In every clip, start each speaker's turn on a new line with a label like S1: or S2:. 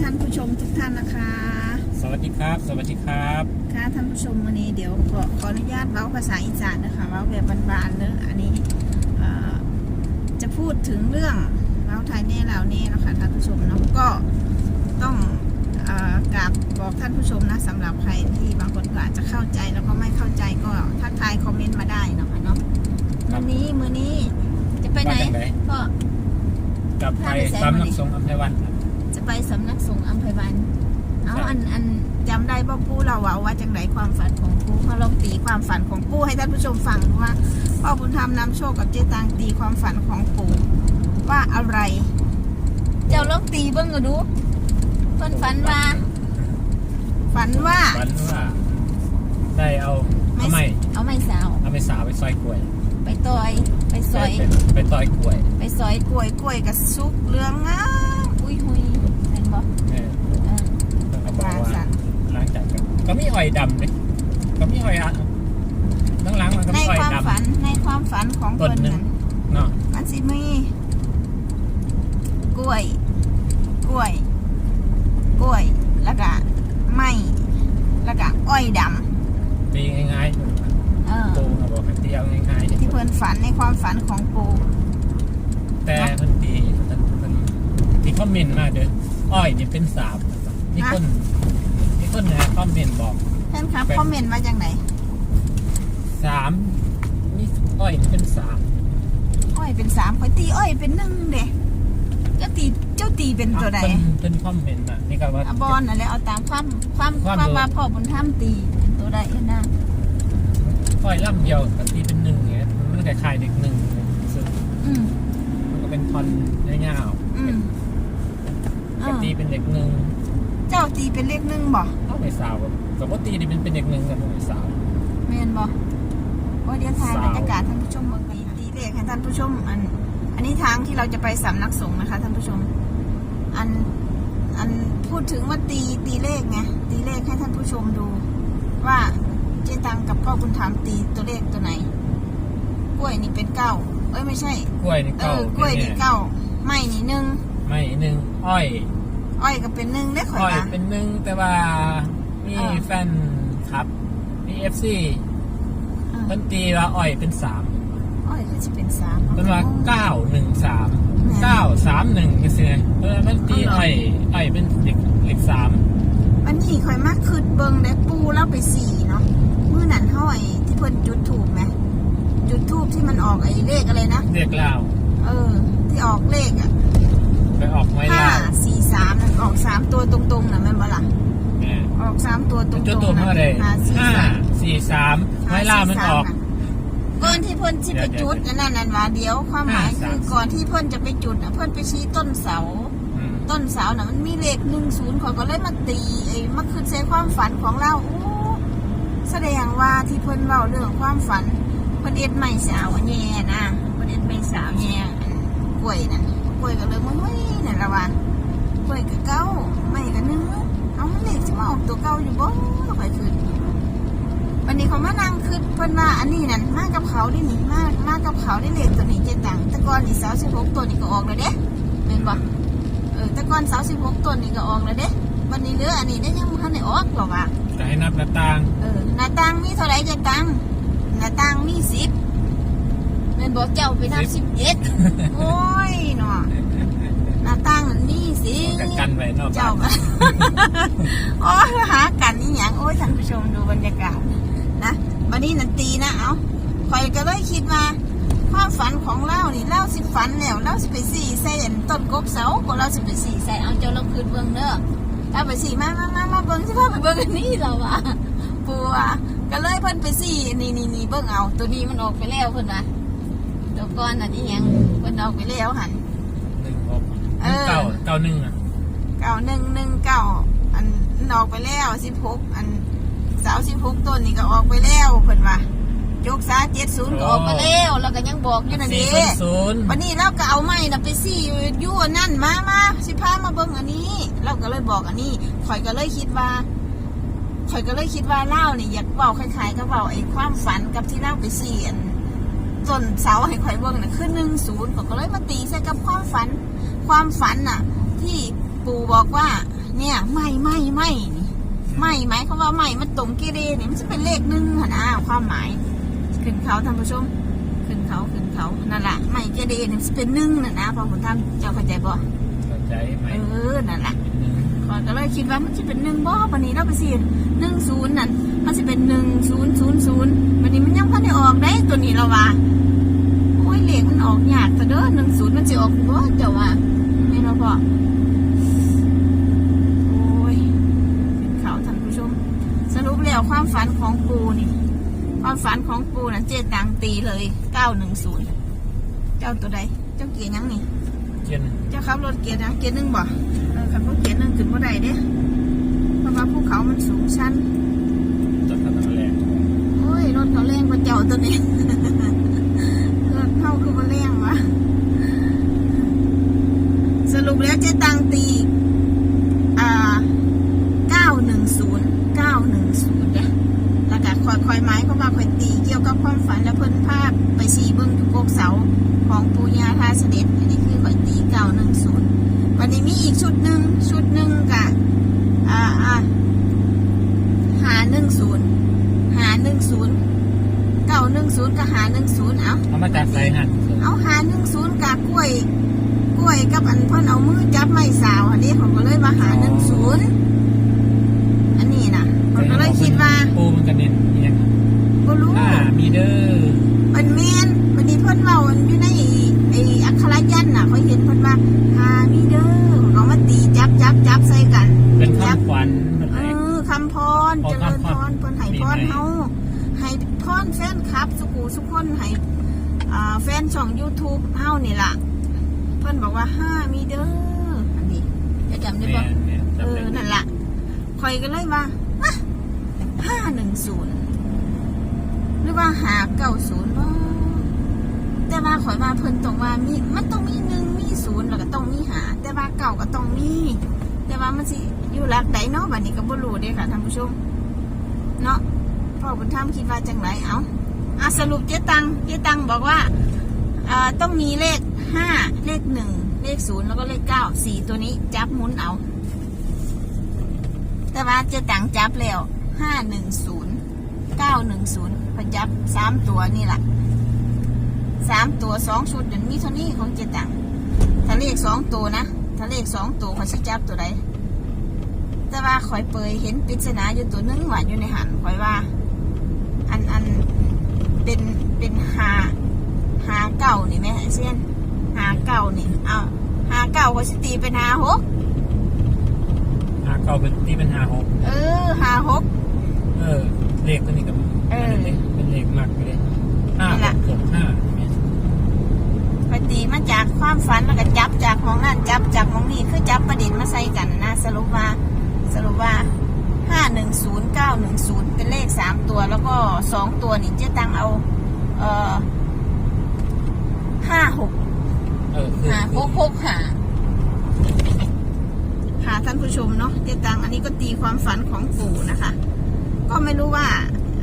S1: ท่านผู้ชมทุกท่านนะคะ
S2: สวัสดีครับ สวัสดีครับ
S1: ค่ะท่านผู้ชมวันนี้เดี๋ยวขอขออนุญาตเว้าภาษาอีสานนะคะเว้าแบบบานๆเนอะอันนี้เอ่อจะพูดถึงเรื่องเว้าไทยแน่ลาวแน่เนาะคะท่านผู้ชมเนาะก็ต้องเอ่อกราบบอกท่านผู้ชมนะสำหรับใครที่บางคนก็อาจจะเข้าใจแล้วก็ไม่เข้าใจก็ทักทายคอมเมนต์มาได้เนาะคะเนาะ
S2: ครั
S1: วั
S2: บ
S1: นนี้มือนี้จะไปไหน
S2: ว่าจังใด
S1: ก็
S2: กลับไป
S1: พาไปแสน
S2: สำ
S1: มา
S2: นั
S1: ดิ
S2: กสงฆ์อำไพวันครับ
S1: จะ ไปสำนักสงฆ์อัมพวัน เอา
S2: ครับ
S1: อันอันจำได้ป่ะปู่เราว่าว่าจังไหนความฝันของปู่เขาลองตีความฝันของปู่ให้ท่านผู้ชมฟังดูว่าพ่อบุญธรรมนำโชคกับเจตังตีความฝันของปู่ว่าอะไร เจ้าลองตีเบิ้งก็ดูเพิ่นฝันว่า ฝันว่า
S2: ฝันว่าได้เอาเอาไม้
S1: เอาไม่สาว
S2: เอาไม้สาวไปซอยกล้วย
S1: ไปต่อย ไปซอย
S2: ไปไปต่อยกล้วย
S1: ไปซอยกล้วยกล้วยกับซุกเรืองงามอุ้ยหุยเห็นบ่
S2: เออ
S1: เออ
S2: แล้วก็บอก
S1: ว่า
S2: ว่า
S1: สั่น
S2: หลังจา กนั้นก็มีอ้อยดำเลยก็มีอ้อยอะหลังๆมันก็
S1: ใน
S2: มีอ้อย
S1: ความ
S2: ด
S1: ฝันในความฝันของ
S2: ต้
S1: เพิ่
S2: น
S1: น
S2: หนึ่ง
S1: นั้นำ
S2: เนาะ
S1: มันสิมีกล้วย กล้วย กล้วย แล้วก็ไม้แล้วก็อ้อยด
S2: ตีง่ายำ
S1: เออ
S2: ๆปูเอาบอกให้ตีเอาง่ายๆ
S1: ที่เพิ่นฝันในความฝันของปู
S2: แต่มันตีมันมันมีคอมเมนต์มาเด้ออ้อยนี่เป็นสามมีคน มีคนนะคอมเมนต์บอก
S1: ท่านครับ
S2: เป็น
S1: คอมเมนต์มาจากไหน
S2: สามนี่อ้อยนี่เป็นสาม
S1: อ้อยเป็นสามข่อยตีอ้อยเป็นหนึ่งเด้เจ้าตีเจ้าตีเป็นตัวใด
S2: เป็นเป็นคอมเมนต์อะนี่ก็ว่า
S1: อะบอลนั่นแหละเอาตามความความค
S2: ความ
S1: วาม
S2: รู้
S1: ว่าพ่อบุญธรรมตีเป็นตัวใดนะ
S2: อ้อยล่ำเดียวกับตีเป็นหนึ่งเงี้ยมันก็คล้ายๆเด็กหนึ่งซึ่ง
S1: อืม
S2: มันก็เป็นทอนยาว
S1: อืมเอ
S2: ๆกับ
S1: อ
S2: ตีเป็นเด็กหนึ่ง
S1: เจ้าตีเป็นเลขหนึ่งบ่
S2: ก็ไม่สาวกับว่าตีนี่เป็นเป็นเด็กหนึ่งกับไม่สาว
S1: แม่นบ่โอ้ยเดี๋ยวถ่าย
S2: สาว
S1: บรรยากาศท่านผู้ชมเมืองตีตีเลขให้ท่านผู้ชมอัน อันนี้ทางที่เราจะไปสำนักสงฆ์นะคะ ท่านผู้ชม อันอันพูดถึงว่าตีตีเลขไงตีเลขให้ท่านผู้ชมดู ว่าเจตังกับพ่อบุญธรรมตีตัวเลขตัวไหน กล้วยนี่เป็นเก้าเอ้ยไม่ใช่
S2: กล้วยนี่
S1: เอ
S2: เก้า
S1: อกล้วยนี่เก้าไม้นี่หนึ่ง
S2: ไม่หนึ่งอ้อย
S1: อ้อยก็เป็นหนึ่งได้ข่อย
S2: อ้อย
S1: ว่า
S2: เป็นหนึ่งแต่ว่ามี
S1: เออ
S2: แฟนครับมีเอฟซี
S1: เออ
S2: เพิ่นตีว่าอ้อยเป็นสาม
S1: อ้อยก็จะเป็นสาม
S2: เพิ่นว่าเก้าหนึ่งสาม
S1: แม่น
S2: เก้าสามหนึ่งก็สิเออมันตี
S1: เอาเหรอ
S2: อ้อยอ้อยเป็นเด็กเด็กสาม
S1: วันนี้ข่อยมากคืดเบิงได้ปูแล้วไปสี่เนาะมื่อนั้นห้อยที่เพิ่นจุดถูกไหมจุดทูบที่มันออกไอ้เลขอะไรนะ
S2: เด็กลาว
S1: เออ ที่ออกเลขอะ
S2: ไปออกไม้
S1: ห้า
S2: ลาว
S1: สี่สามนั่นออกสามตัวตรงๆนะแม่นบ่ล่ะ
S2: แม่
S1: ออกสามตัวตรงๆ
S2: จุดตัวเมื่อไร
S1: ห้าสี่
S2: ห้า
S1: สาม
S2: สี่สามไม้ลาวมันออก
S1: ก่อนที่เพิ่นจะไปจุดอันนั่นนั่นว่าเดี๋ยวความหมาย
S2: ห้า
S1: คื
S2: สาม
S1: อก่อนที่เพิ่นจะไปจุดน่ะเพิ่นไปชี้ต้นเสา
S2: อืม
S1: ต้นเสาน่ะมันมีเลขหนึ่งศูนย์เขาก็เลยมาตีไอ้มาขึ้นใส่ความฝันของเราโอ้แสดงว่าที่เพิ่นเล่าเรื่องความฝันเพิ่นเอ็ดไม่สาวอันแย่นะเพิ่นเอ็ดไม่สาวแย่อันกล้วยนั่น กล้วยก็เลยมันไม่นั่นละว่ากล้วยก็เก้าไม่ก็หนึ่งเอามันเลขจะมาออกตัวเก้าอยู่บ่ค่อยขึ้นวันนี้เขามานั่งคือเพิ่นว่าอันนี้นั่นมากับเขานี่นี่มามากับเขาได้เลขตัวนี้เจ็ดตังต่ก่อนนี่สาวสิบหกตัวนี่ก็ออกเลยเด้เห็นบ่เออต่ก่อนสาวสิบหกต้นนี่ก็ออกแล้วเด้วันนี้เหลืออันนี้ได้ยังม่ทันได้ออกหรอกอะ
S2: จะให้นับหน้าต่าง
S1: เออหน้าต่างมีเท่าไหรจะตังหน้าต่างมีสิบ เงินบอกเจ้าไปนับสิบเอ็ดโอ้ยเนาะหน้าต่างมันมีสิ
S2: กันกันไว้นอก
S1: เจ้า
S2: บ้าน
S1: ก็โอ้ยหากันนี่อย่างโอ้ยท่านผู้ชมดูบรรยากาศนะวันนี้นันตีนะเอาคอยก็เลยคิดว่าความฝันของเรานี่เล่าสิฝันแล้วเล่าสิไปสี่ใส่อันต้นกบเสาก็เราสิไปสี่ใส่เอาเจ้าเราคืนเบิ่งเด้อเอาไปสี่มามามามาเบิ่งสิพาไปเบิ่งอันนี้เราอะปูอะก็เลยเพิ่นไปสี่นี่นี่นี่เบิ่งเอา ตัวนี้มันออกไปแล้วเพิ่นว่าตัว ก้อนอันนี้ยังเพิ่นออกไปแล้วหัน
S2: หนึ่งหก
S1: เออ
S2: เก้าเก้าหนึ่งอะ
S1: เก้าหนึ่งหนึ่งเก้าอันมันออกไปแล้วสิบหกอันสาวสิบหกต้นนี่ก็ออกไปแล้วเพิ่นว่าโยกซาเจ็ดศูนย์ก็ออกไปแล้วแล้วก็ยังบอกอยู่นั่น
S2: สี่
S1: เด้
S2: ศูนย์ศูนย์
S1: วันนี้เราก็เอาไม้น่ะไปซี่อยู่อันนั่นมามาสิพามาเบิ่งอันนี้ เราก็เลยบอกอันนี้ข่อยก็เลยคิดว่าข่อยก็เลยคิดว่าเล่านี่อยากเบาคล้ายๆกับเบาไอ้ความฝันกับที่เล่าไปซี่อัน ต้นเสาให้ข่อยเบิ่งน่ะคือหนึ่งศูนย์ก็เลยมาตีใส่กับความฝัน ความฝันน่ะ ที่ปู่บอกว่า เนี่ยไม่ไม่ไม่นี่ไม่หมายเขามว่าไม่มันตรงกีเรเนี่ยมันจะเป็นเลขหนึ่งหันอะความหมาย ขึ้นเขาท่านผู้ชม ขึ้นเขาขึ้นเขานั่นแหละไม่กีเรเนี่ยมันจะเป็นหนึ่งน่ะนะพอผมทำเจ้าเข้าใจบ่
S2: เข้าใจไหม
S1: เออนั่นแหละข อยก็เลยคิดว่ามันจะเป็นหนึ่งบ่วันนี้เราไปสิหนึ่งศูนย์นั่นมันจะเป็นหนึ่งศูนย์ศูนย์ศูนย์วันนี้มันยังพันได้ออกได้ตัวนี้เราว่าโอ้ยเลขมันออกยากแต่เด้อหนึ่งศูนย์มันจะออกบ่เจ้าว่าไม่รู้พ่อโอ้ยเป็นเขาท่านผู้ชม สรุปแล้วความฝันของปูนี่ ความฝันของปูนะเจตังตีเลยเก้าหนึ่งศูนย์เจ้าตัวใดเจ้าเกียร์ยังนี่
S2: เช่น
S1: เจ้าขับรถเกียร์ยังเกียร์หนึ่งบ่ เออขับรถเกียร์หนึ่งขึ้นบ่ได้เด้เพราะว่าภูเขามันสูงชัน
S2: จะทำอะไร
S1: โอ้ยรถเขาแรงกว่าเจ้าตัวนี้รถเข้าคือมาแรงวะสรุปแล้วเจ๊ตังตี อ่าเก้าหนึ่งศูนย์เก้าหนึ่งศูนย์เนี่ยแล้วก็คอยคอยไม้เขาว่าคอยตีเกี่ยวกับความฝันและเพิ่นภาพไปสีเบิ้งอยู่โกกเสาของปูญาทาเสด็จอันนี้คือคอยตีเก้าหนึ่งศูนย์วันนี้มีอีกชุดหนึ่งชุดหนึ่งกะอ่าอ่าหาหนึ่งศูนย์หาหนึ่งศูนย์เก้าห นึ่งศูนย์กับหาหนึ่งศูนย์เอา
S2: เอามาจากไซหัน
S1: เอาหาหนึ่งศูนย์กับกล้วย กล้วยกับอันเพิ่นเอามือจับไม้สาวอันนี้ผมก็เลยมาหาหนึ่งศูนย์อันนี้นะผมก็เลยคิดว่า
S2: ปูมันกันเน้นเอียง
S1: บ่รู้
S2: อ่ามีเด้อ
S1: มันแม่น พรแฟนคลับ สุกูสุกคนให้แฟนช่อง YouTube เฮานี่ล่ะ เพิ่นบอกว่าห้ามีเด้ออันนี้จะจำได้
S2: แม่
S1: บ่
S2: นแม่น
S1: เออนั่นล่ะคอยก็เลยว่าห้าหนึ่งศูนย์หรือว่าหาเก้าศูนย์บ่แต่ว่าขอยว่าเพิ่นต้องว่ามีมันต้องมีหนึ่งมีศูนย์แล้วก็ต้องมีหา แต่ว่าเก่าก็ต้องมี แต่ว่ามันสิอยู่หลักใดเนาะบัดนี้ก็บ่รู้เด้ค่ะท่านผู้ชม เนาะ พ่อบุญธรรมคิดว่าจังไรเอาอะสรุปเจ๊ตังเจ๊ตังบอกว่าต้องมีเลขห้าเลขหนึ่งเลขศูนย์แล้วก็เลขเก้าสี่ตัวนี้จับหมุนเอา แต่ว่าเจ๊ตังจับแล้วห้าหนึ่งศูนย์เก้าหนึ่งศูนย์พอจับสามตัวนี่แหละสามตัวสองชุดเดี๋ยวมีเท่านี้ของเจ๊ตังถ้าเลขสองตัวนะถ้าเลขสองตัวเขาสิจับตัวใดแต่ว่าข่อยเปยเห็นปริศนาอยู่ตัวหนึงหว่าอยู่ในหันข่อยว่า อันอันเป็นเป็นหาหาเก่านี่ไหมไอเซียนหาเก่านี่เอาหาเก่าเขาสิตีเป็นหาหก
S2: หาเก่าเป็นที่เป็นหาหก
S1: เออหาหก
S2: เออ เลขตัวนี้กับ
S1: เออ
S2: เป็นเลขมากเลยห้า
S1: นี่
S2: ห
S1: แหละ
S2: กหกห้าแม่น
S1: ไปตีมาจากความฝันแล้วก็จับจากของนั่นจับจากของนี่คือจับประเด็นมาใส่กันนะสรุปว่า สรุปว่าห้าหนึ่งศูนย์เก้าหนึ่งศูนย์เป็นเลขสามตัว แล้วก็ สองตัวนี่เจ๊ตังเอา เอ่อห้าหก
S2: เออคือ
S1: หาหกหกหาหาท่านผู้ชมเนาะเจตังอันนี้ก็ตีความฝันของปู่นะคะ ก็ไม่รู้ว่า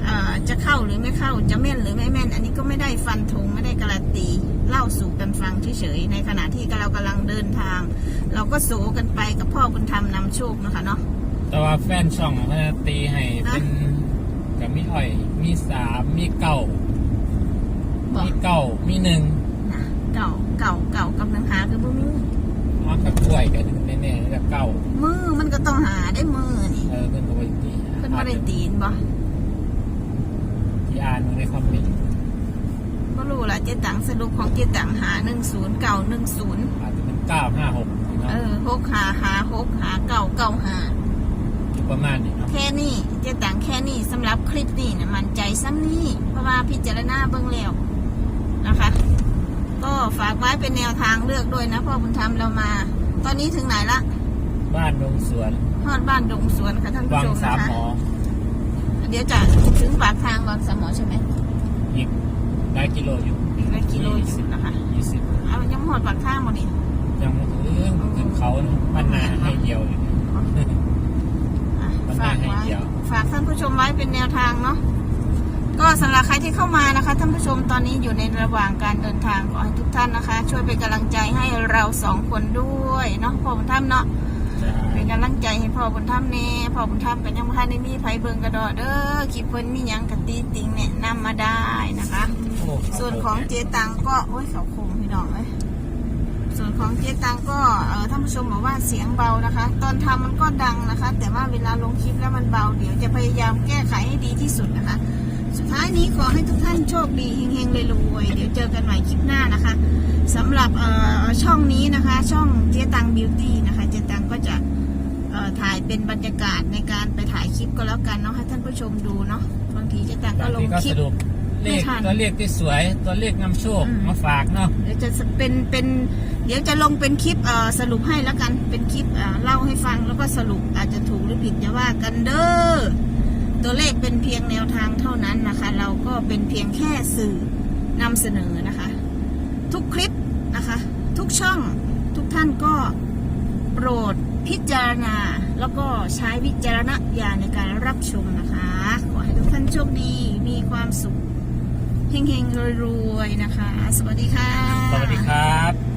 S1: เอ่อจะเข้าหรือไม่เข้าจะแม่นหรือไม่แม่น อันนี้ก็ไม่ได้ฟันธงไม่ได้การันตีเล่าสู่กันฟังเฉยๆในขณะที่เรากำลังเดินทาง เราก็โศกันไปกับพ่อบุญธรรมนำโชคนะคะเนาะ
S2: แต่ว่าแฟนช่องมันตีให้เป็น กับมีอ้อย มีสามมีเก่า
S1: บอก
S2: มีเก่า มีหนึ่ง
S1: นะเก่าเก่าเก่ากำลังหาคือบ่มี
S2: อ๋อกับกล้วยกันแน่ๆแล้วเก่า
S1: มือมันก็ต้องหาได้มือนี่
S2: เออเพิ่นก็ไปตี
S1: เพิ่นบ่ได้ตีนบ่
S2: ที่อ่านในคอมเมนต์
S1: ก็รู้ละเจตังสรุปของเจตังหาหนึ่งศูนย์เก่าหนึ่งศูนย์
S2: อาจจะเป็นเก้าห้าหก
S1: เออหกหาหาหกหาเก่าเก่าหา
S2: อยู่ ประมาณนี้เนาะ
S1: แค่นี้เจะต่างแค่นี้สำหรับคลิปนี้นะมันใจซ้ำนี้เพราะว่าพิจารณาเบื้องแล้วนะคะ ก็ฝากไว้เป็นแนวทางเลือกด้วยนะพ่อบุญธรรมเรามา ตอนนี้ถึงไหนละ
S2: บ้านดงสวน
S1: ทอดบ้านดงสวนค่ะท่านผู้
S2: วัง
S1: ชม
S2: สา
S1: นะ
S2: ม
S1: คะ
S2: หมอ
S1: เดี๋ยวจะถึงปากทางวังสามหมอใช่ไหม
S2: อีกหลายกิโลอยู่
S1: อีกหลายกิโลอยู่นะคะ
S2: ยี่สิบ
S1: เอายังหมดปากทางหมดนี่
S2: ยังไม่ถึงถึงเขานะบ้านนาให้เดียวอยู่
S1: อะ
S2: มัน
S1: ฝาก
S2: ได้ให้
S1: ไว้
S2: เดียว
S1: ฝากท่านผู้ชมไว้เป็นแนวทางเนาะก็สำหรับใครที่เข้ามานะคะท่านผู้ชมตอนนี้อยู่ในระหว่างการเดินทางขอให้ทุกท่านนะคะ ช่วยเป็นกำลังใจให้เราสองคนด้วยเนาะพ่อบุญธรรมเนาะเป็นกำลังใจให้พ่อบุญธรรมแน่พ่อบุญธรรมกันยังบ่ทันได้มีไผเบิ่งกระดอเด้อคลิปเพิ่นมีหยังกะตีติงแนะนำมาได้นะคะ
S2: โอ้
S1: ส่วนของเจตังก็โอ้ยเขาคมพี่น้องเอ้ย ส่วนของเจตังก็เออท่านผู้ชมบอกว่าเสียงเบานะคะ ตอนทำมันก็ดังนะคะ แต่ว่าเวลาลงคลิปแล้วมันเบาเดี๋ยวจะพยายามแก้ไขให้ดีที่สุดนะคะ สุดท้ายนี้ขอให้ทุกท่านโชคดีเฮงๆเลยรวยเดี๋ยวเจอกันใหม่คลิปหน้านะคะสำหรับเอ่อช่องนี้นะคะ ช่องเจตังบิวตี้นะคะเจตังก็จะเอ่อถ่ายเป็นบรรยากาศในการไปถ่ายคลิปก็แล้วกันเนาะให้ท่านผู้ชมดูเนาะบางทีเจตังก็ลงคลิ
S2: ป เลข
S1: ไม่ทัน
S2: ตัวเลขที่สวยตัวเลขนำโชค
S1: อืม
S2: มาฝากเนาะ
S1: เดี๋ยวจะเป็นเป็นเดี๋ยวจะลงเป็นคลิปเอ่อสรุปให้แล้วกันเป็นคลิปเอ่อเล่าให้ฟังแล้วก็สรุปอาจจะถูกหรือผิดจะว่ากันเด้อตัวเลขเป็นเพียงแนวทางเท่านั้นนะคะ เราก็เป็นเพียงแค่สื่อนำเสนอนะคะ ทุกคลิปนะคะ ทุกช่องทุกท่านก็โปรดพิจารณา แล้วก็ใช้วิจารณญาณในการรับชมนะคะ ขอให้ทุกท่านโชคดีมีความสุข เฮงๆรวยๆนะคะ สวัสดีค่ะ
S2: สวัสดีครับ